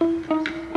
嗯。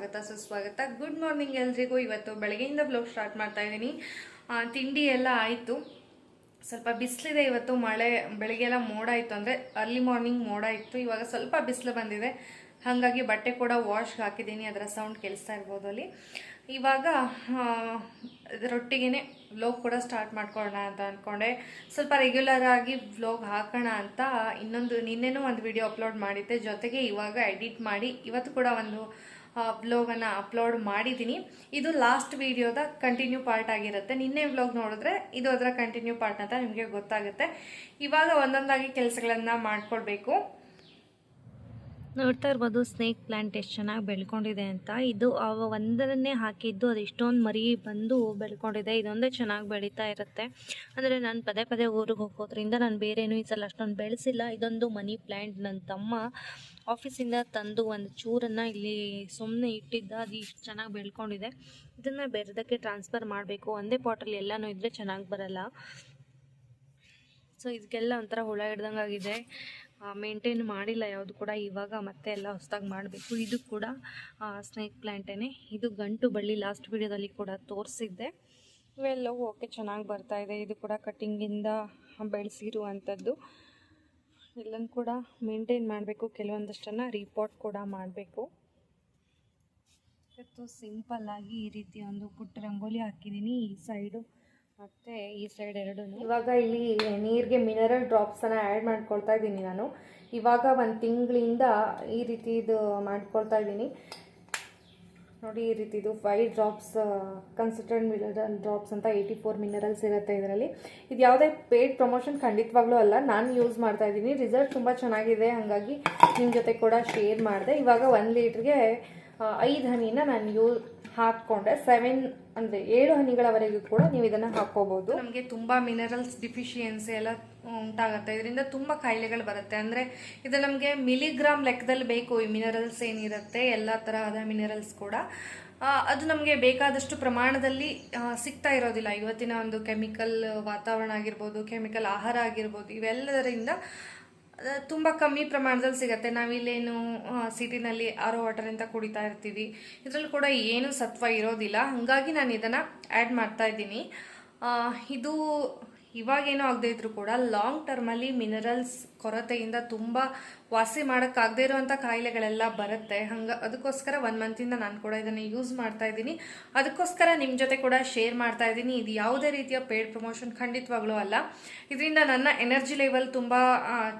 ಸ್ವಾಗತ, ಸುಸ್ವಾಗತ. Good morning ಎಲ್ರಿಗೂ. ಇವತ್ತು ಬೆಳಗ್ಗೆಯಿಂದ ಬ್ಲಾಗ್ ಸ್ಟಾರ್ಟ್ ಮಾಡ್ತಾ ಇದ್ದೀನಿ. ತಿಂಡಿ ಎಲ್ಲ ಆಯಿತು. ಸ್ವಲ್ಪ ಬಿಸಿಲಿದೆ ಇವತ್ತು, ಮಳೆ, ಬೆಳಗ್ಗೆ ಎಲ್ಲ ಮೋಡ ಇತ್ತು ಅಂದರೆ ಅರ್ಲಿ ಮಾರ್ನಿಂಗ್ ಮೋಡ ಇತ್ತು. ಇವಾಗ ಸ್ವಲ್ಪ ಬಿಸಿಲು ಬಂದಿದೆ. ಹಾಗಾಗಿ ಬಟ್ಟೆ ಕೂಡ ವಾಶ್ ಹಾಕಿದ್ದೀನಿ, ಅದರ ಸೌಂಡ್ ಕೇಳಿಸ್ತಾ ಇರ್ಬೋದು ಅಲ್ಲಿ. ಇವಾಗ ರೊಟ್ಟಿಗೆ ಇದರೊಟ್ಟಿಗೆ ವ್ಲೋಗ್ ಕೂಡ ಸ್ಟಾರ್ಟ್ ಮಾಡ್ಕೊಳ್ಳೋಣ ಅಂತ ಅಂದ್ಕೊಂಡೆ ಸ್ವಲ್ಪ ರೆಗ್ಯುಲರ್ ಆಗಿ ವ್ಲೋಗ್ ಹಾಕೋಣ ಅಂತ ಇನ್ನೊಂದು, ನಿನ್ನೆನೂ ಒಂದು ವಿಡಿಯೋ ಅಪ್ಲೋಡ್ ಮಾಡಿದ್ದೆ. ಜೊತೆಗೆ ಇವಾಗ ಎಡಿಟ್ ಮಾಡಿ ಇವತ್ತು ಕೂಡ ಒಂದು ವ್ಲೋಗನ್ನು ಅಪ್ಲೋಡ್ ಮಾಡಿದ್ದೀನಿ. ಇದು ಲಾಸ್ಟ್ ವಿಡಿಯೋದ ಕಂಟಿನ್ಯೂ ಪಾರ್ಟ್ ಆಗಿರುತ್ತೆ. ನಿನ್ನೆ ವ್ಲೋಗ್ ನೋಡಿದ್ರೆ ಇದು ಅದರ ಕಂಟಿನ್ಯೂ ಪಾರ್ಟ್ ಅಂತ ನಿಮಗೆ ಗೊತ್ತಾಗುತ್ತೆ. ಇವಾಗ ಒಂದೊಂದಾಗಿ ಕೆಲಸಗಳನ್ನು ಮಾಡ್ಕೊಳ್ಬೇಕು. ನೋಡ್ತಾ ಇರ್ಬೋದು ಸ್ನೇಕ್ ಪ್ಲಾಂಟ್ ಎಷ್ಟು ಚೆನ್ನಾಗಿ ಬೆಳ್ಕೊಂಡಿದೆ ಅಂತ. ಇದು ಅವ ಒಂದರನ್ನೇ ಹಾಕಿದ್ದು, ಅದು ಇಷ್ಟೊಂದು ಮರಿ ಬಂದು ಬೆಳ್ಕೊಂಡಿದೆ. ಇದೊಂದೇ ಚೆನ್ನಾಗಿ ಬೆಳೀತಾ ಇರುತ್ತೆ. ಅಂದರೆ ನಾನು ಪದೇ ಪದೇ ಊರಿಗೆ ಹೋಗೋದ್ರಿಂದ ನಾನು ಬೇರೇನು ಈ ಸಲ ಅಷ್ಟೊಂದು ಬೆಳೆಸಿಲ್ಲ. ಇದೊಂದು ಮನಿ ಪ್ಲ್ಯಾಂಟ್ ನನ್ನ ತಮ್ಮ ಆಫೀಸಿಂದ ತಂದು ಒಂದು ಚೂರನ್ನು ಇಲ್ಲಿ ಸುಮ್ಮನೆ ಇಟ್ಟಿದ್ದ. ಅದು ಇಷ್ಟು ಚೆನ್ನಾಗಿ ಬೆಳ್ಕೊಂಡಿದೆ. ಇದನ್ನು ಬೇರೆದಕ್ಕೆ ಟ್ರಾನ್ಸ್ಫರ್ ಮಾಡಬೇಕು. ಒಂದೇ ಪಾಟಲ್ಲಿ ಎಲ್ಲನೂ ಇದ್ದರೆ ಚೆನ್ನಾಗಿ ಬರಲ್ಲ. ಸೊ ಇದಕ್ಕೆಲ್ಲ ಒಂಥರ ಹುಳ ಹಿಡ್ದಂಗೆ ಆಗಿದೆ ಮೇಂಟೈನ್ ಮಾಡಿಲ್ಲ, ಯಾವುದು ಕೂಡ ಇವಾಗ ಮತ್ತೆ ಎಲ್ಲ ಹೊಸದಾಗಿ ಮಾಡಬೇಕು. ಇದು ಕೂಡ ಸ್ನೇಕ್ ಪ್ಲ್ಯಾಂಟೇ ಇದು ಗಂಟು ಬಳ್ಳಿ ಲಾಸ್ಟ್ ವೀಡಿಯೋದಲ್ಲಿ ಕೂಡ ತೋರಿಸಿದ್ದೆ. ಇವೆಲ್ಲವೂ ಓಕೆ ಚೆನ್ನಾಗಿ ಬರ್ತಾ ಇದೆ. ಇದು ಕೂಡ ಕಟ್ಟಿಂಗಿಂದ ಬೆಳೆಸಿರುವಂಥದ್ದು. ಎಲ್ಲನೂ ಕೂಡ ಮೇಂಟೈನ್ ಮಾಡಬೇಕು. ಕೆಲವೊಂದಷ್ಟನ್ನು ರಿಪೋರ್ಟ್ ಕೂಡ ಮಾಡಬೇಕು. ಇವತ್ತು ಸಿಂಪಲ್ ಆಗಿ ಈ ರೀತಿ ಒಂದು ಪುಟ್ಟ ರಂಗೋಲಿ ಹಾಕಿದ್ದೀನಿ. ಈ ಸೈಡು ಮತ್ತು ಈ ಸೈಡ್ ಎರಡೂ ಇವಾಗ ಇಲ್ಲಿ ನೀರಿಗೆ ಮಿನರಲ್ ಡ್ರಾಪ್ಸನ್ನು ಆ್ಯಡ್ ಮಾಡ್ಕೊಳ್ತಾ ಇದ್ದೀನಿ ನಾನು. ಇವಾಗ ಒಂದು ತಿಂಗಳಿಂದ ಈ ರೀತಿ ಇದು ಮಾಡ್ಕೊಳ್ತಾ ಇದ್ದೀನಿ. ನೋಡಿ ಈ ರೀತಿ ಇದು five drops consistent mineral drops ಅಂತ ಏಯ್ಟಿ ಫೋರ್ ಮಿನರಲ್ಸ್ ಇರುತ್ತೆ ಇದರಲ್ಲಿ. ಇದು ಯಾವುದೇ ಪೇಡ್ ಪ್ರಮೋಷನ್ ಖಂಡಿತವಾಗ್ಲೂ ಅಲ್ಲ, ನಾನು ಯೂಸ್ ಮಾಡ್ತಾ ಇದ್ದೀನಿ. ರಿಸಲ್ಟ್ ತುಂಬ ಚೆನ್ನಾಗಿದೆ, ಹಾಗಾಗಿ ನಿಮ್ಮ ಜೊತೆ ಕೂಡ ಶೇರ್ ಮಾಡಿದೆ. ಇವಾಗ ಒಂದು ಲೀಟ್ರಿಗೆ ಐದು ಹನಿನ ನಾನು ಯೂ ಹಾಕ್ಕೊಂಡೆ ಸೆವೆನ್ ಅಂದರೆ ಏಳು ಹನಿಗಳವರೆಗೂ ಕೂಡ ನೀವು ಇದನ್ನು ಹಾಕ್ಕೋಬೋದು. ನಮಗೆ ತುಂಬ ಮಿನರಲ್ಸ್ ಡಿಫಿಷಿಯನ್ಸಿ ಎಲ್ಲ ಉಂಟಾಗುತ್ತೆ. ಇದರಿಂದ ತುಂಬ ಕಾಯಿಲೆಗಳು ಬರುತ್ತೆ. ಅಂದರೆ ಇದು ನಮಗೆ ಮಿಲಿಗ್ರಾಮ್ ಲೆಕ್ಕದಲ್ಲಿ ಬೇಕು ಈ ಮಿನರಲ್ಸ್ ಏನಿರುತ್ತೆ, ಎಲ್ಲ ತರಹದ ಮಿನರಲ್ಸ್ ಕೂಡ. ಅದು ನಮಗೆ ಬೇಕಾದಷ್ಟು ಪ್ರಮಾಣದಲ್ಲಿ ಸಿಗ್ತಾ ಇರೋದಿಲ್ಲ. ಇವತ್ತಿನ ಒಂದು ಕೆಮಿಕಲ್ ವಾತಾವರಣ ಆಗಿರ್ಬೋದು ಕೆಮಿಕಲ್ ಆಹಾರ ಆಗಿರ್ಬೋದು, ಇವೆಲ್ಲದರಿಂದ ತುಂಬ ಕಮ್ಮಿ ಪ್ರಮಾಣದಲ್ಲಿ ಸಿಗುತ್ತೆ. ನಾವಿಲ್ಲೇನು ಸಿಟಿನಲ್ಲಿ ಆರೋ ವಾಟರ್ ಅಂತ ಕುಡಿತಾ ಇರ್ತೀವಿ. ಇದರಲ್ಲಿ ಕೂಡ ಏನು ಸತ್ವ ಇರೋದಿಲ್ಲ. ಹಾಗಾಗಿ ನಾನು ಇದನ್ನು ಆ್ಯಡ್ ಮಾಡ್ತಾ ಇದ್ದೀನಿ. ಇದು ಇವಾಗೇನೋ ಆಗದೆ ಇದ್ರೂ ಕೂಡ ಲಾಂಗ್ ಟರ್ಮಲ್ಲಿ ಮಿನರಲ್ಸ್ ಕೊರತೆಯಿಂದ ತುಂಬ ವಾಸಿ ಮಾಡೋಕ್ಕಾಗದೇ ಇರೋವಂಥ ಕಾಯಿಲೆಗಳೆಲ್ಲ ಬರುತ್ತೆ. ಹಂಗೆ ಅದಕ್ಕೋಸ್ಕರ ಒನ್ ಮಂತಿಂದ ನಾನು ಕೂಡ ಇದನ್ನು ಯೂಸ್ ಮಾಡ್ತಾ ಇದ್ದೀನಿ. ಅದಕ್ಕೋಸ್ಕರ ನಿಮ್ಮ ಜೊತೆ ಕೂಡ ಶೇರ್ ಮಾಡ್ತಾ ಇದ್ದೀನಿ. ಇದು ಯಾವುದೇ ರೀತಿಯ ಪೇಡ್ ಪ್ರಮೋಷನ್ ಖಂಡಿತವಾಗ್ಲೂ ಅಲ್ಲ. ಇದರಿಂದ ನನ್ನ ಎನರ್ಜಿ ಲೆವೆಲ್ ತುಂಬ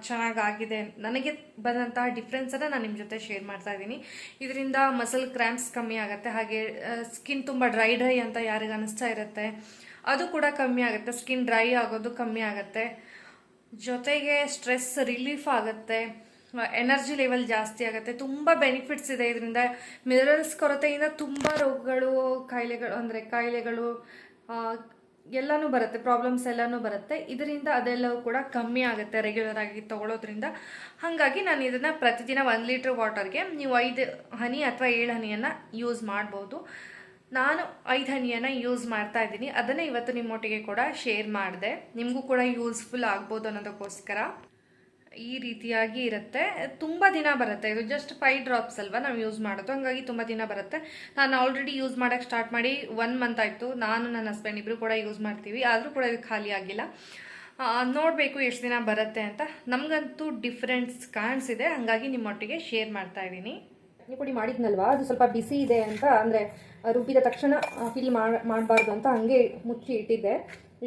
ಚೆನ್ನಾಗಾಗಿದೆ. ನನಗೆ ಬಂದಂತಹ ಡಿಫ್ರೆನ್ಸನ್ನು ನಾನು ನಿಮ್ಮ ಜೊತೆ ಶೇರ್ ಮಾಡ್ತಾ ಇದ್ದೀನಿ. ಇದರಿಂದ ಮಸಲ್ ಕ್ರ್ಯಾಂಪ್ಸ್ ಕಮ್ಮಿ ಆಗುತ್ತೆ. ಹಾಗೆ ಸ್ಕಿನ್ ತುಂಬ ಡ್ರೈ ಡ್ರೈ ಅಂತ ಯಾರಿಗೆ ಅನಿಸ್ತಾ ಇರುತ್ತೆ. ಅದು ಕೂಡ ಕಮ್ಮಿ ಆಗುತ್ತೆ. ಸ್ಕಿನ್ ಡ್ರೈ ಆಗೋದು ಕಮ್ಮಿ ಆಗುತ್ತೆ. ಜೊತೆಗೆ ಸ್ಟ್ರೆಸ್ ರಿಲೀಫ್ ಆಗುತ್ತೆ. ಎನರ್ಜಿ ಲೆವೆಲ್ ಜಾಸ್ತಿ ಆಗುತ್ತೆ. ತುಂಬ ಬೆನಿಫಿಟ್ಸ್ ಇದೆ ಇದರಿಂದ. ಮಿನರಲ್ಸ್ ಕೊರತೆಯಿಂದ ತುಂಬ ರೋಗಗಳು, ಕಾಯಿಲೆಗಳು ಅಂದರೆ ಕಾಯಿಲೆಗಳು ಎಲ್ಲನೂ ಬರುತ್ತೆ. ಪ್ರಾಬ್ಲಮ್ಸ್ ಎಲ್ಲನೂ ಬರುತ್ತೆ. ಇದರಿಂದ ಅದೆಲ್ಲವೂ ಕೂಡ ಕಮ್ಮಿ ಆಗುತ್ತೆ ರೆಗ್ಯುಲರ್ ಆಗಿ ತಗೊಳ್ಳೋದ್ರಿಂದ ಹಾಗಾಗಿ ನಾನು ಇದನ್ನು ಪ್ರತಿದಿನ ಒಂದು ಲೀಟ್ರ್ ವಾಟರ್ಗೆ ನೀವು ಐದು ಹನಿ ಅಥವಾ ಏಳು ಹನಿಯನ್ನು ಯೂಸ್ ಮಾಡ್ಬೋದು. ನಾನು ಐದು ಹನಿಯನ್ನು ಯೂಸ್ ಮಾಡ್ತಾ ಇದ್ದೀನಿ. ಅದನ್ನೇ ಇವತ್ತು ನಿಮ್ಮೊಟ್ಟಿಗೆ ಕೂಡ ಶೇರ್ ಮಾಡಿದೆ. ನಿಮಗೂ ಕೂಡ ಯೂಸ್ಫುಲ್ ಆಗ್ಬೋದು ಅನ್ನೋದಕ್ಕೋಸ್ಕರ. ಈ ರೀತಿಯಾಗಿ ಇರುತ್ತೆ. ತುಂಬ ದಿನ ಬರುತ್ತೆ. ಇದು ಜಸ್ಟ್ ಫೈವ್ ಡ್ರಾಪ್ಸ್ ಅಲ್ವಾ ನಾವು ಯೂಸ್ ಮಾಡೋದು. ಹಂಗಾಗಿ ತುಂಬ ದಿನ ಬರುತ್ತೆ. ನಾನು ಆಲ್ರೆಡಿ ಯೂಸ್ ಮಾಡೋಕ್ಕೆ ಸ್ಟಾರ್ಟ್ ಮಾಡಿ ಒನ್ ಮಂತ್ ಆಯಿತು. ನಾನು, ನನ್ನ ಹಸ್ಬೆಂಡ್ ಇಬ್ಬರು ಕೂಡ ಯೂಸ್ ಮಾಡ್ತೀವಿ. ಆದರೂ ಕೂಡ ಇದು ಖಾಲಿ ಆಗಿಲ್ಲ. ನೋಡಬೇಕು ಎಷ್ಟು ದಿನ ಬರುತ್ತೆ ಅಂತ. ನಮಗಂತೂ ಡಿಫ್ರೆನ್ಸ್ ಕಾಣಿಸಿದೆ ಹಾಗಾಗಿ ನಿಮ್ಮೊಟ್ಟಿಗೆ ಶೇರ್ ಮಾಡ್ತಾ ಇದ್ದೀನಿ. ಚಟ್ನಿ ಪುಡಿ ಮಾಡಿದ್ನಲ್ವಾ? ಅದು ಸ್ವಲ್ಪ ಬಿಸಿ ಇದೆ ಅಂತ, ಅಂದರೆ ರುಬ್ಬಿದ ತಕ್ಷಣ ಫಿಲ್ ಮಾಡಬಾರ್ದು ಅಂತ ಹಂಗೆ ಮುಚ್ಚಿ ಇಟ್ಟಿದ್ದೆ.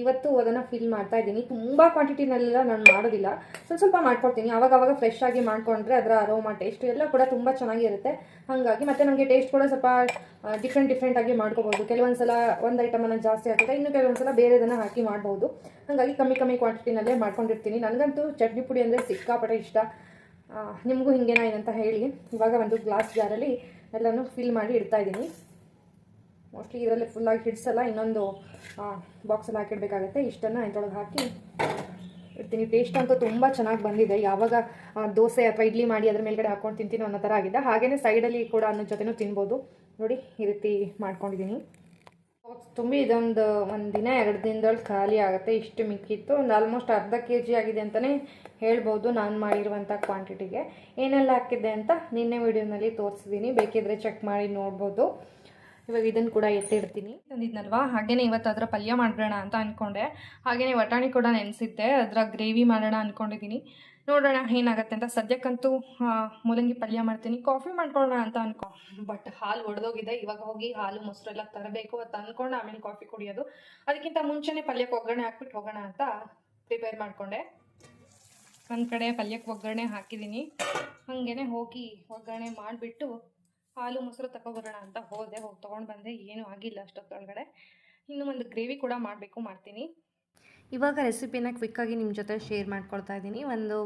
ಇವತ್ತು ಅದನ್ನು ಫಿಲ್ ಮಾಡ್ತಾ ಇದ್ದೀನಿ. ತುಂಬ ಕ್ವಾಂಟಿಟಿನಲ್ಲೆಲ್ಲ ನಾನು ಮಾಡೋದಿಲ್ಲ. ಸ್ವಲ್ಪ ಸ್ವಲ್ಪ ಮಾಡ್ಕೊಡ್ತೀನಿ. ಆವಾಗ ಫ್ರೆಶ್ ಆಗಿ ಮಾಡಿಕೊಂಡ್ರೆ ಅದರ ಅರೋಮಾ ಟೇಸ್ಟ್ ಎಲ್ಲ ಕೂಡ ತುಂಬ ಚೆನ್ನಾಗಿರುತ್ತೆ. ಹಾಗಾಗಿ ಮತ್ತು ನನಗೆ ಟೇಸ್ಟ್ ಕೂಡ ಸ್ವಲ್ಪ ಡಿಫ್ರೆಂಟ್ ಡಿಫ್ರೆಂಟಾಗಿ ಮಾಡ್ಕೋಬೋದು. ಕೆಲವೊಂದು ಸಲ ಒಂದು ಐಟಮನ್ನು ಜಾಸ್ತಿ ಆಗುತ್ತೆ ಇನ್ನು ಕೆಲವೊಂದು ಸಲ ಬೇರೆದನ್ನು ಹಾಕಿ ಮಾಡ್ಬೋದು. ಹಾಗಾಗಿ ಕಮ್ಮಿ ಕಮ್ಮಿ ಕ್ವಾಂಟಿಟಿನಲ್ಲೇ ಮಾಡ್ಕೊಂಡಿರ್ತೀನಿ. ನನಗಂತೂ ಚಟ್ನಿ ಪುಡಿ ಅಂದರೆ ಸಿಕ್ಕಾಪಟ್ಟೆ ಇಷ್ಟ. ನಿಮಗೂ ಹಿಂಗೇನಾ ಏನಂತ ಹೇಳಿ. ಇವಾಗ ಒಂದು ಗ್ಲಾಸ್ ಜಾರಲ್ಲಿ ಎಲ್ಲನೂ ಫಿಲ್ ಮಾಡಿ ಇಡ್ತಾ ಇದ್ದೀನಿ. ಮೋಸ್ಟ್ಲಿ ಇದರಲ್ಲಿ ಫುಲ್ಲಾಗಿ ಹಿಡ್ಸಲ್ಲ ಇನ್ನೊಂದು ಬಾಕ್ಸಲ್ಲಿ ಹಾಕಿಡಬೇಕಾಗತ್ತೆ. ಇಷ್ಟನ್ನು ಇದ್ರೊಳಗೆ ಹಾಕಿ ಇಡ್ತೀನಿ. ಟೇಸ್ಟ್ ಅಂತೂ ತುಂಬ ಚೆನ್ನಾಗಿ ಬಂದಿದೆ. ಯಾವಾಗ ದೋಸೆ ಅಥವಾ ಇಡ್ಲಿ ಮಾಡಿ ಅದ್ರ ಮೇಲ್ಗಡೆ ಹಾಕೊಂಡು ತಿಂತೀನಿ ಅನ್ನೋ ಥರ ಆಗಿದೆ. ಹಾಗೆಯೇ ಸೈಡಲ್ಲಿ ಕೂಡ ಅನ್ನೋ ಜೊತೆನೂ ತಿನ್ಬೋದು. ನೋಡಿ, ಈ ರೀತಿ ಮಾಡ್ಕೊಂಡಿದ್ದೀನಿ. ತುಂಬಿ ಇದೊಂದು ಒಂದು ದಿನ, ಎರಡು ದಿನದಲ್ಲಿ ಖಾಲಿ ಆಗುತ್ತೆ, ಇಷ್ಟು ಮಿಕ್ಕಿತ್ತು. ಒಂದು ಆಲ್ಮೋಸ್ಟ್ ಅರ್ಧ ಕೆ ಜಿ ಆಗಿದೆ ಅಂತಲೇ ಹೇಳ್ಬೋದು ನಾನು ಮಾಡಿರುವಂಥ ಕ್ವಾಂಟಿಟಿಗೆ ಏನೆಲ್ಲ ಹಾಕಿದ್ದೆ ಅಂತ ನಿನ್ನೆ ವಿಡಿಯೋನಲ್ಲಿ ತೋರಿಸಿದ್ದೀನಿ ಬೇಕಿದ್ರೆ ಚೆಕ್ ಮಾಡಿ ನೋಡ್ಬೋದು. ಇವಾಗ ಇದನ್ನು ಕೂಡ ಎತ್ತಿಡ್ತೀನಿ ತಂದಿದ್ನಲ್ವಾ? ಹಾಗೇನೆ ಇವತ್ತು ಅದರ ಪಲ್ಯ ಮಾಡೋಣ ಅಂತ ಅಂದ್ಕೊಂಡೆ ಹಾಗೆಯೇ ವಟಾಣಿ ಕೂಡ ನೆನೆಸಿದ್ದೆ. ಅದರ ಗ್ರೇವಿ ಮಾಡೋಣ ಅಂದ್ಕೊಂಡಿದ್ದೀನಿ ನೋಡೋಣ ಏನಾಗುತ್ತೆ ಅಂತ. ಸದ್ಯಕ್ಕಂತೂ ಮೂಲಂಗಿ ಪಲ್ಯ ಮಾಡ್ತೀನಿ. ಕಾಫಿ ಮಾಡ್ಕೊಳ್ಳೋಣ ಅಂತ ಅನ್ಕೊ ಬಟ್ ಹಾಲು ಒಡೆದೋಗಿದೆ. ಇವಾಗ ಹೋಗಿ ಹಾಲು ಮೊಸರು ಎಲ್ಲ ತರಬೇಕು ಅಂತ ಅಂದ್ಕೊಂಡು ಆಮೇಲೆ ಕಾಫಿ ಕುಡಿಯೋದು. ಅದಕ್ಕಿಂತ ಮುಂಚೆನೇ ಪಲ್ಯಕ್ಕೆ ಒಗ್ಗರಣೆ ಹಾಕ್ಬಿಟ್ಟು ಹೋಗೋಣ ಅಂತ ಪ್ರಿಪೇರ್ ಮಾಡಿಕೊಂಡೆ. ಒಂದು ಕಡೆ ಪಲ್ಯಕ್ಕೆ ಒಗ್ಗರಣೆ ಹಾಕಿದ್ದೀನಿ ಹಾಗೇನೆ ಹೋಗಿ ಒಗ್ಗರಣೆ ಮಾಡಿಬಿಟ್ಟು ಹಾಲು, ಮೊಸರು ತಗೊಬರೋಣ ಅಂತ ಹೋದೆ. ಹೋಗಿ ತೊಗೊಂಡು ಬಂದೆ. ಏನೂ ಆಗಿಲ್ಲ ಅಷ್ಟೊತ್ತೊಳಗಡೆ. ಇನ್ನೂ ಒಂದು ಗ್ರೇವಿ ಕೂಡ ಮಾಡಬೇಕು ಮಾಡ್ತೀನಿ. ಇವಾಗ ರೆಸಿಪಿನ ಕ್ವಿಕ್ಕಾಗಿ ನಿಮ್ಮ ಜೊತೆ ಶೇರ್ ಮಾಡ್ಕೊಳ್ತಾ ಇದ್ದೀನಿ. ಒಂದು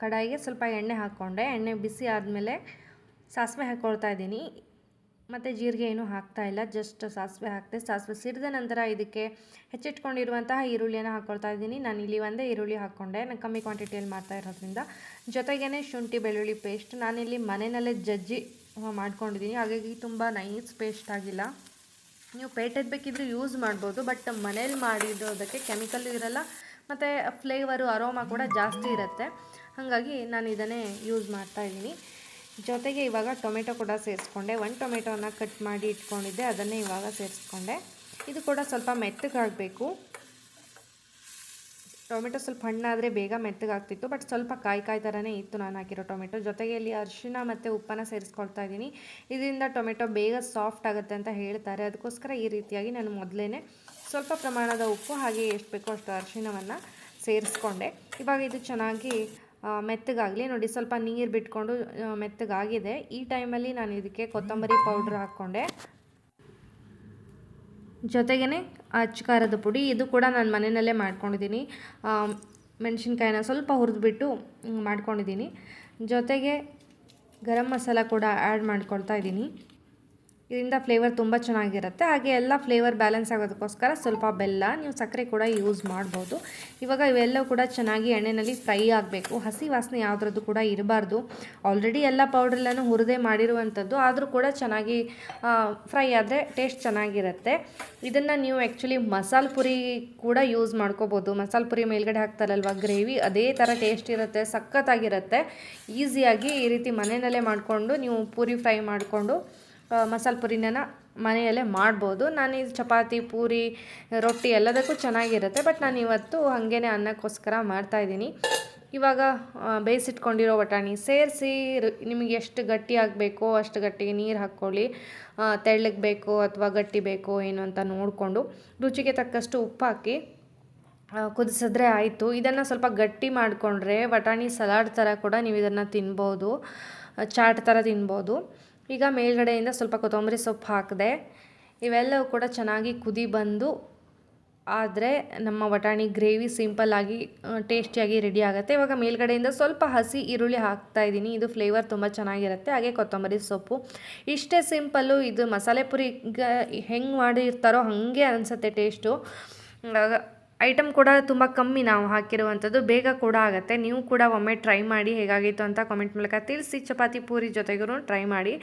ಕಡಾಯಿಗೆ ಸ್ವಲ್ಪ ಎಣ್ಣೆ ಹಾಕ್ಕೊಂಡೆ. ಎಣ್ಣೆ ಬಿಸಿ ಆದಮೇಲೆ ಸಾಸಿವೆ ಹಾಕ್ಕೊಳ್ತಾ ಇದ್ದೀನಿ. ಮತ್ತು ಜೀರಿಗೆ ಏನೂ ಹಾಕ್ತಾ ಇಲ್ಲ. ಜಸ್ಟ್ ಸಾಸಿವೆ ಹಾಕ್ತೆ ಸಾಸಿವೆ ಸಿಡಿದ ನಂತರ ಇದಕ್ಕೆ ಹೆಚ್ಚಿಟ್ಕೊಂಡಿರುವಂತಹ ಈರುಳ್ಳಿಯನ್ನು ಹಾಕ್ಕೊಳ್ತಾ ಇದ್ದೀನಿ. ನಾನು ಇಲ್ಲಿ ಒಂದೇ ಈರುಳ್ಳಿ ಹಾಕ್ಕೊಂಡೆ. ನಾನು ಕಮ್ಮಿ ಕ್ವಾಂಟಿಟಿಯಲ್ಲಿ ಮಾಡ್ತಾ ಇರೋದ್ರಿಂದ. ಜೊತೆಗೇ ಶುಂಠಿ, ಬೆಳ್ಳುಳ್ಳಿ ಪೇಸ್ಟ್ ನಾನಿಲ್ಲಿ ಮನೆಯಲ್ಲೇ ಜಜ್ಜಿ ಮಾಡ್ಕೊಂಡಿದ್ದೀನಿ ಹಾಗಾಗಿ ತುಂಬ ನೈಸ್ ಪೇಸ್ಟ್ ಆಗಿಲ್ಲ. ನೀವು ಪೇಟೆದು ಬೇಕಿದ್ರೆ ಯೂಸ್ ಮಾಡ್ಬೋದು ಬಟ್ ಮನೇಲಿ ಮಾಡಿರೋದಕ್ಕೆ ಕೆಮಿಕಲ್ ಇರಲ್ಲ, ಮತ್ತು ಫ್ಲೇವರು ಅರೋಮಾ ಕೂಡ ಜಾಸ್ತಿ ಇರುತ್ತೆ. ಹಾಗಾಗಿ ನಾನು ಇದನ್ನೇ ಯೂಸ್ ಮಾಡ್ತಾ ಇದ್ದೀನಿ. ಜೊತೆಗೆ ಇವಾಗ ಟೊಮೆಟೊ ಕೂಡ ಸೇರಿಸ್ಕೊಂಡೆ. ಒಂದು ಟೊಮೆಟೊನ ಕಟ್ ಮಾಡಿ ಇಟ್ಕೊಂಡಿದ್ದೆ, ಅದನ್ನೇ ಇವಾಗ ಸೇರಿಸ್ಕೊಂಡೆ. ಇದು ಕೂಡ ಸ್ವಲ್ಪ ಮೆತ್ತಗಾಗಬೇಕು. ಟೊಮೆಟೊ ಸ್ವಲ್ಪ ಹಣ್ಣಾದರೆ ಬೇಗ ಮೆತ್ತಗಾಗ್ತಿತ್ತು ಬಟ್ ಸ್ವಲ್ಪ ಕಾಯಿ ಕಾಯಿ ಥರನೇ ಇತ್ತು ನಾನು ಹಾಕಿರೋ ಟೊಮೆಟೊ. ಜೊತೆಗೆ ಇಲ್ಲಿ ಅರಿಶಿನ ಮತ್ತು ಉಪ್ಪನ್ನು ಸೇರಿಸ್ಕೊಳ್ತಾ ಇದ್ದೀನಿ. ಇದರಿಂದ ಟೊಮೆಟೊ ಬೇಗ ಸಾಫ್ಟ್ ಆಗುತ್ತೆ ಅಂತ ಹೇಳ್ತಾರೆ. ಅದಕ್ಕೋಸ್ಕರ ಈ ರೀತಿಯಾಗಿ ನಾನು ಮೊದಲೇ ಸ್ವಲ್ಪ ಪ್ರಮಾಣದ ಉಪ್ಪು, ಹಾಗೆ ಎಷ್ಟು ಬೇಕೋ ಅಷ್ಟು ಅರಿಶಿನವನ್ನು ಸೇರಿಸ್ಕೊಂಡೆ. ಇವಾಗ ಇದು ಚೆನ್ನಾಗಿ ಮೆತ್ತಗಾಗಲಿ. ನೋಡಿ, ಸ್ವಲ್ಪ ನೀರು ಬಿಟ್ಕೊಂಡು ಮೆತ್ತಗಾಗಿದೆ. ಈ ಟೈಮಲ್ಲಿ ನಾನು ಇದಕ್ಕೆ ಕೊತ್ತಂಬರಿ ಪೌಡ್ರ್ ಹಾಕ್ಕೊಂಡೆ. ಜೊತೆಗೇ ಅಚ್ಚಕಾರದ ಪುಡಿ, ಇದು ಕೂಡ ನಾನು ಮನೆಯಲ್ಲೇ ಮಾಡ್ಕೊಂಡಿದ್ದೀನಿ. ಮೆಣಸಿನ್ಕಾಯಿನ ಸ್ವಲ್ಪ ಹುರಿದ್ಬಿಟ್ಟು ಮಾಡ್ಕೊಂಡಿದ್ದೀನಿ. ಜೊತೆಗೆ ಗರಂ ಮಸಾಲ ಕೂಡ ಆ್ಯಡ್ ಮಾಡ್ಕೊಳ್ತಾ ಇದ್ದೀನಿ. ಇದರಿಂದ ಫ್ಲೇವರ್ ತುಂಬ ಚೆನ್ನಾಗಿರುತ್ತೆ. ಹಾಗೆ ಎಲ್ಲ ಫ್ಲೇವರ್ ಬ್ಯಾಲೆನ್ಸ್ ಆಗೋದಕ್ಕೋಸ್ಕರ ಸ್ವಲ್ಪ ಬೆಲ್ಲ, ನೀವು ಸಕ್ಕರೆ ಕೂಡ ಯೂಸ್ ಮಾಡ್ಬೋದು. ಇವಾಗ ಇವೆಲ್ಲವೂ ಕೂಡ ಚೆನ್ನಾಗಿ ಎಣ್ಣೆಯಲ್ಲಿ ಫ್ರೈ ಆಗಬೇಕು. ಹಸಿ ವಾಸನೆ ಯಾವುದ್ರದ್ದು ಕೂಡ ಇರಬಾರ್ದು. ಆಲ್ರೆಡಿ ಎಲ್ಲ ಪೌಡ್ರೆಲ್ಲನೂ ಹುರಿದೇ ಮಾಡಿರುವಂಥದ್ದು. ಆದರೂ ಕೂಡ ಚೆನ್ನಾಗಿ ಫ್ರೈ ಆದರೆ ಟೇಸ್ಟ್ ಚೆನ್ನಾಗಿರುತ್ತೆ. ಇದನ್ನು ನೀವು ಆ್ಯಕ್ಚುಲಿ ಮಸಾಲೆ ಪುರಿ ಕೂಡ ಯೂಸ್ ಮಾಡ್ಕೋಬೋದು. ಮಸಾಲೆ ಪುರಿ ಮೇಲ್ಗಡೆ ಹಾಕ್ತಾರಲ್ವ ಗ್ರೇವಿ ಅದೇ ಥರ ಟೇಸ್ಟ್ ಇರುತ್ತೆ, ಸಖತ್ತಾಗಿರುತ್ತೆ. ಈಸಿಯಾಗಿ ಈ ರೀತಿ ಮನೆಯಲ್ಲೇ ಮಾಡಿಕೊಂಡು ನೀವು ಪೂರಿ ಫ್ರೈ ಮಾಡಿಕೊಂಡು ಮಸಾಲೆ ಪುರಿನ ಮನೆಯಲ್ಲೇ ಮಾಡ್ಬೋದು. ನಾನು ಇದು ಚಪಾತಿ, ಪೂರಿ, ರೊಟ್ಟಿ ಎಲ್ಲದಕ್ಕೂ ಚೆನ್ನಾಗಿರುತ್ತೆ. ಬಟ್ ನಾನು ಇವತ್ತು ಹಾಗೇ ಅನ್ನಕ್ಕೋಸ್ಕರ ಮಾಡ್ತಾಯಿದ್ದೀನಿ ಇವಾಗ ಬೇಯಿಸಿಟ್ಕೊಂಡಿರೋ ಬಟಾಣಿ ಸೇರಿಸಿ ನಿಮಗೆ ಎಷ್ಟು ಗಟ್ಟಿ ಆಗಬೇಕೋ ಅಷ್ಟು ಗಟ್ಟಿಗೆ ನೀರು ಹಾಕ್ಕೊಳ್ಳಿ. ತೆಳ್ಳಗೆ ಬೇಕೋ ಅಥವಾ ಗಟ್ಟಿ ಬೇಕೋ ಏನು ಅಂತ ನೋಡಿಕೊಂಡು ರುಚಿಗೆ ತಕ್ಕಷ್ಟು ಉಪ್ಪು ಹಾಕಿ ಕುದಿಸಿದ್ರೆ ಆಯಿತು. ಇದನ್ನು ಸ್ವಲ್ಪ ಗಟ್ಟಿ ಮಾಡಿಕೊಂಡ್ರೆ ಬಟಾಣಿ ಸಲಾಡ್ ಥರ ಕೂಡ ನೀವು ಇದನ್ನು ತಿನ್ಬೋದು. ಚಾಟ್ ಥರ ತಿನ್ಬೋದು. ಈಗ ಮೇಲ್ಗಡೆಯಿಂದ ಸ್ವಲ್ಪ ಕೊತ್ತಂಬರಿ ಸೊಪ್ಪು ಹಾಕಿದೆ. ಇವೆಲ್ಲವೂ ಕೂಡ ಚೆನ್ನಾಗಿ ಕುದಿ ಬಂದು, ಆದರೆ ನಮ್ಮ ಬಟಾಣಿ ಗ್ರೇವಿ ಸಿಂಪಲ್ಲಾಗಿ ಟೇಸ್ಟಿಯಾಗಿ ರೆಡಿ ಆಗುತ್ತೆ. ಇವಾಗ ಮೇಲ್ಗಡೆಯಿಂದ ಸ್ವಲ್ಪ ಹಸಿ ಈರುಳ್ಳಿ ಹಾಕ್ತಾ ಇದ್ದೀನಿ. ಇದು ಫ್ಲೇವರ್ ತುಂಬ ಚೆನ್ನಾಗಿರುತ್ತೆ. ಹಾಗೆ ಕೊತ್ತಂಬರಿ ಸೊಪ್ಪು. ಇಷ್ಟೇ ಸಿಂಪಲ್ಲು ಇದು ಮಸಾಲೆ ಪುರಿ ಹೆಂಗೆ ಮಾಡಿರ್ತಾರೋ ಹಾಗೆ ಅನಿಸುತ್ತೆ ಟೇಸ್ಟು. ಐಟಮ್ ಕೂಡ ತುಂಬ ಕಮ್ಮಿ ನಾವು ಹಾಕಿರುವಂಥದ್ದು ಬೇಗ ಕೂಡ ಆಗುತ್ತೆ. ನೀವು ಕೂಡ ಒಮ್ಮೆ ಟ್ರೈ ಮಾಡಿ ಹೇಗಾಗಿತ್ತು ಅಂತ ಕಾಮೆಂಟ್ ಮೂಲಕ ತಿಳಿಸಿ. ಚಪಾತಿ ಪೂರಿ ಜೊತೆಗೂ ಟ್ರೈ ಮಾಡಿ.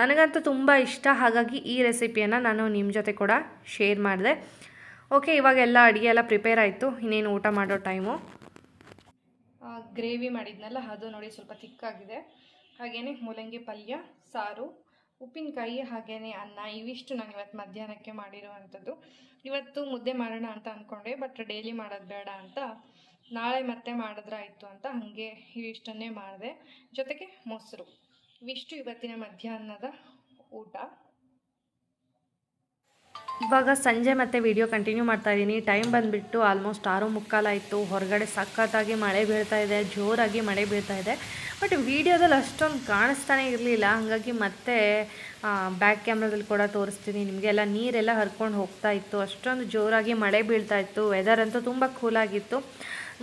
ನನಗಂತೂ ತುಂಬ ಇಷ್ಟ. ಹಾಗಾಗಿ ಈ ರೆಸಿಪಿಯನ್ನು ನಾನು ನಿಮ್ಮ ಜೊತೆ ಕೂಡ ಶೇರ್ ಮಾಡಿದೆ. ಓಕೆ ಇವಾಗ ಎಲ್ಲ ಅಡುಗೆ ಎಲ್ಲ ಪ್ರಿಪೇರ್ ಆಯಿತು. ಇನ್ನೇನು ಊಟ ಮಾಡೋ ಟೈಮು ಗ್ರೇವಿ ಮಾಡಿದ್ನಲ್ಲ, ಅದು ನೋಡಿ ಸ್ವಲ್ಪ ತಿಕ್ಕಾಗಿದೆ ಹಾಗೆಯೇ ಮೂಲಂಗಿ ಪಲ್ಯ, ಸಾರು ಉಪ್ಪಿನಕಾಯಿ ಹಾಗೆಯೇ ಅನ್ನ ಇವಿಷ್ಟು ನಾನು ಇವತ್ತು ಮಧ್ಯಾಹ್ನಕ್ಕೆ ಮಾಡಿರುವಂಥದ್ದು. ಇವತ್ತು ಮುದ್ದೆ ಮಾಡೋಣ ಅಂತ ಅಂದ್ಕೊಂಡೆ ಬಟ್ ಡೈಲಿ ಮಾಡೋದು ಬೇಡ ಅಂತ. ನಾಳೆ ಮತ್ತೆ ಮಾಡಿದ್ರಾಯ್ತು ಅಂತ ಹಾಗೆ ಇವಿಷ್ಟನ್ನೇ ಮಾಡಿದೆ. ಜೊತೆಗೆ ಮೊಸರು. ಇವಿಷ್ಟು ಇವತ್ತಿನ ಮಧ್ಯಾಹ್ನದ ಊಟ. ಇವಾಗ ಸಂಜೆ ಮತ್ತೆ ವಿಡಿಯೋ ಕಂಟಿನ್ಯೂ ಮಾಡ್ತಾ ಇದ್ದೀನಿ ಟೈಮ್ ಬಂದುಬಿಟ್ಟು ಆಲ್ಮೋಸ್ಟ್ ಆರು ಮುಕ್ಕಾಲಾಯಿತು ಹೊರಗಡೆ ಸಖತ್ತಾಗಿ ಮಳೆ ಬೀಳ್ತಾ ಇದೆ. ಜೋರಾಗಿ ಮಳೆ ಬೀಳ್ತಾ ಇದೆ. ಬಟ್ ವಿಡಿಯೋದಲ್ಲಿ ಅಷ್ಟೊಂದು ಕಾಣಿಸ್ತಾನೆ ಇರಲಿಲ್ಲ. ಹಾಗಾಗಿ ಮತ್ತೆ ಬ್ಯಾಕ್ ಕ್ಯಾಮ್ರಾದಲ್ಲಿ ಕೂಡ ತೋರಿಸ್ತೀನಿ. ನಿಮಗೆಲ್ಲ ನೀರೆಲ್ಲ ಹರ್ಕೊಂಡು ಹೋಗ್ತಾ ಇತ್ತು. ಅಷ್ಟೊಂದು ಜೋರಾಗಿ ಮಳೆ ಬೀಳ್ತಾ ಇತ್ತು. ವೆದರ್ ಅಂತೂ ತುಂಬ ಕೂಲಾಗಿತ್ತು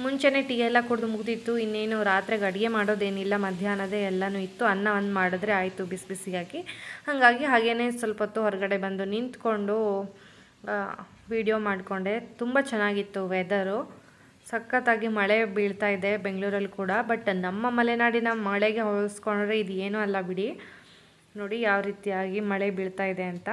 ಮುಂಚೆನೇ ಟೀ ಎಲ್ಲ ಕುಡಿದು ಮುಗ್ದಿತ್ತು, ಇನ್ನೇನು ರಾತ್ರಿಗೆ ಅಡುಗೆ ಮಾಡೋದೇನಿಲ್ಲ, ಮಧ್ಯಾಹ್ನದೇ ಎಲ್ಲನೂ ಇತ್ತು, ಅನ್ನ ಒಂದು ಮಾಡಿದ್ರೆ ಆಯಿತು ಬಿಸಿ ಬಿಸಿಯಾಗಿ. ಹಾಗಾಗಿ ಹಾಗೇ ಸ್ವಲ್ಪ ಹೊತ್ತು ಹೊರಗಡೆ ಬಂದು ನಿಂತ್ಕೊಂಡು ವಿಡಿಯೋ ಮಾಡಿಕೊಂಡೆ. ತುಂಬ ಚೆನ್ನಾಗಿತ್ತು ವೆದರು ಸಖತ್ತಾಗಿ ಮಳೆ ಬೀಳ್ತಾ ಇದೆ ಬೆಂಗಳೂರಲ್ಲಿ ಕೂಡ ಬಟ್ ನಮ್ಮ ಮಲೆನಾಡಿನ ಮಳೆಗೆ ಹೋಲಿಸ್ಕೊಂಡ್ರೆ ಇದು ಏನೂ ಅಲ್ಲ ಬಿಡಿ. ನೋಡಿ ಯಾವ ರೀತಿಯಾಗಿ ಮಳೆ ಬೀಳ್ತಾ ಇದೆ ಅಂತ.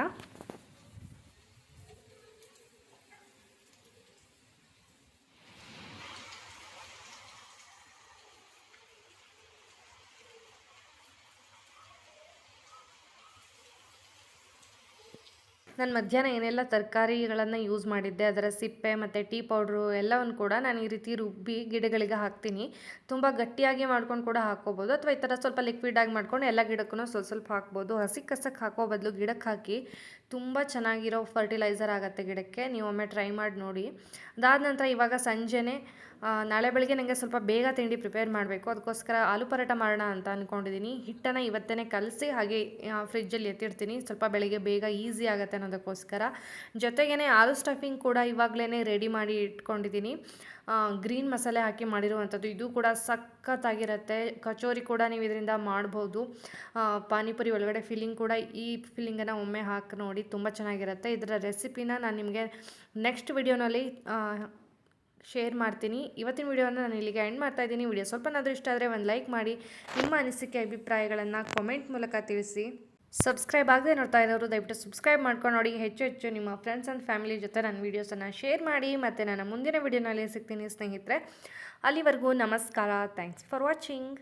ನಾನು ಮಧ್ಯಾಹ್ನ ಏನೆಲ್ಲ ತರಕಾರಿಗಳನ್ನು ಯೂಸ್ ಮಾಡಿದ್ದೆ, ಅದರ ಸಿಪ್ಪೆ ಮತ್ತು ಟೀ ಪೌಡ್ರು ಎಲ್ಲವನ್ನು ಕೂಡ ನಾನು ಈ ರೀತಿ ರುಬ್ಬಿ ಗಿಡಗಳಿಗೆ ಹಾಕ್ತೀನಿ. ತುಂಬ ಗಟ್ಟಿಯಾಗಿ ಮಾಡ್ಕೊಂಡು ಕೂಡ ಹಾಕೋಬೋದು ಅಥವಾ ಈ ಥರ ಸ್ವಲ್ಪ ಲಿಕ್ವಿಡ್ ಆಗಿ ಮಾಡ್ಕೊಂಡು ಎಲ್ಲ ಗಿಡಕ್ಕೂ ಸ್ವಲ್ಪ ಸ್ವಲ್ಪ ಹಾಕ್ಬೋದು. ಹಸಿ ಕಸಕ್ಕೆ ಹಾಕೋ ಬದಲು ಗಿಡಕ್ಕೆ ಹಾಕಿ ತುಂಬ ಚೆನ್ನಾಗಿರೋ ಫರ್ಟಿಲೈಸರ್ ಆಗುತ್ತೆ ಗಿಡಕ್ಕೆ, ನೀವು ಒಮ್ಮೆ ಟ್ರೈ ಮಾಡಿ ನೋಡಿ. ಅದಾದ ನಂತರ ಇವಾಗ ಸಂಜೆನೇ ನಾಳೆ ಬೆಳಗ್ಗೆ ನನಗೆ ಸ್ವಲ್ಪ ಬೇಗ ತಿಂಡಿ ಪ್ರಿಪೇರ್ ಮಾಡಬೇಕು. ಅದಕ್ಕೋಸ್ಕರ ಆಲೂ ಪರೋಟ ಮಾಡೋಣ ಅಂತ ಅಂದ್ಕೊಂಡಿದ್ದೀನಿ ಹಿಟ್ಟನ್ನು ಇವತ್ತೇ ಕಲಸಿ ಹಾಗೆ ಫ್ರಿಜ್ಜಲ್ಲಿ ಎತ್ತಿಡ್ತೀನಿ. ಸ್ವಲ್ಪ ಬೆಳಗ್ಗೆ ಬೇಗ ಈಸಿ ಆಗುತ್ತೆ ಅನ್ನೋದಕ್ಕೋಸ್ಕರ. ಜೊತೆಗೇ ಆಲೂ ಸ್ಟಫಿಂಗ್ ಕೂಡ ಇವಾಗಲೇ ರೆಡಿ ಮಾಡಿ ಇಟ್ಕೊಂಡಿದ್ದೀನಿ ಗ್ರೀನ್ ಮಸಾಲೆ ಹಾಕಿ ಮಾಡಿರುವಂಥದ್ದು ಇದು ಕೂಡ ಸಖತ್ತಾಗಿರುತ್ತೆ. ಕಚೋರಿ ಕೂಡ ನೀವು ಇದರಿಂದ ಮಾಡ್ಬೋದು. ಪಾನಿಪುರಿ ಒಳಗಡೆ ಫಿಲ್ಲಿಂಗ್ ಕೂಡ ಈ ಫಿಲ್ಲಿಂಗನ್ನು ಒಮ್ಮೆ ಹಾಕಿ ನೋಡಿ. ತುಂಬ ಚೆನ್ನಾಗಿರುತ್ತೆ. ಇದರ ರೆಸಿಪಿನ ನಾನು ನಿಮಗೆ ನೆಕ್ಸ್ಟ್ ವಿಡಿಯೋನಲ್ಲಿ ಶೇರ್ ಮಾಡ್ತೀನಿ. ಇವತ್ತಿನ ವಿಡಿಯೋನ ನಾನು ಇಲ್ಲಿಗೆ ಎಂಡ್ ಮಾಡ್ತಾ ಇದ್ದೀನಿ. ವಿಡಿಯೋ ಸ್ವಲ್ಪನಾದರೂ ಇಷ್ಟ ಆದರೆ ಒಂದು ಲೈಕ್ ಮಾಡಿ, ನಿಮ್ಮ ಅನಿಸಿಕೆ, ಅಭಿಪ್ರಾಯಗಳನ್ನು ಕಾಮೆಂಟ್ ಮೂಲಕ ತಿಳಿಸಿ. ಸಬ್ಸ್ಕ್ರೈಬ್ ಆಗದೆ ನೋಡ್ತಾ ಇರೋರು ದಯವಿಟ್ಟು ಸಬ್ಸ್ಕ್ರೈಬ್ ಮಾಡ್ಕೊಂಡು ನೋಡಿ. ಹೆಚ್ಚು ಹೆಚ್ಚು ನಿಮ್ಮ ಫ್ರೆಂಡ್ಸ್ ಆ್ಯಂಡ್ ಫ್ಯಾಮಿಲಿ ಜೊತೆ ನನ್ನ ವೀಡಿಯೋಸನ್ನು ಶೇರ್ ಮಾಡಿ. ಮತ್ತು ನನ್ನ ಮುಂದಿನ ವೀಡಿಯೋನಲ್ಲಿ ಸಿಗ್ತೀನಿ ಸ್ನೇಹಿತರೆ. ಅಲ್ಲಿವರೆಗೂ ನಮಸ್ಕಾರ. Thanks for watching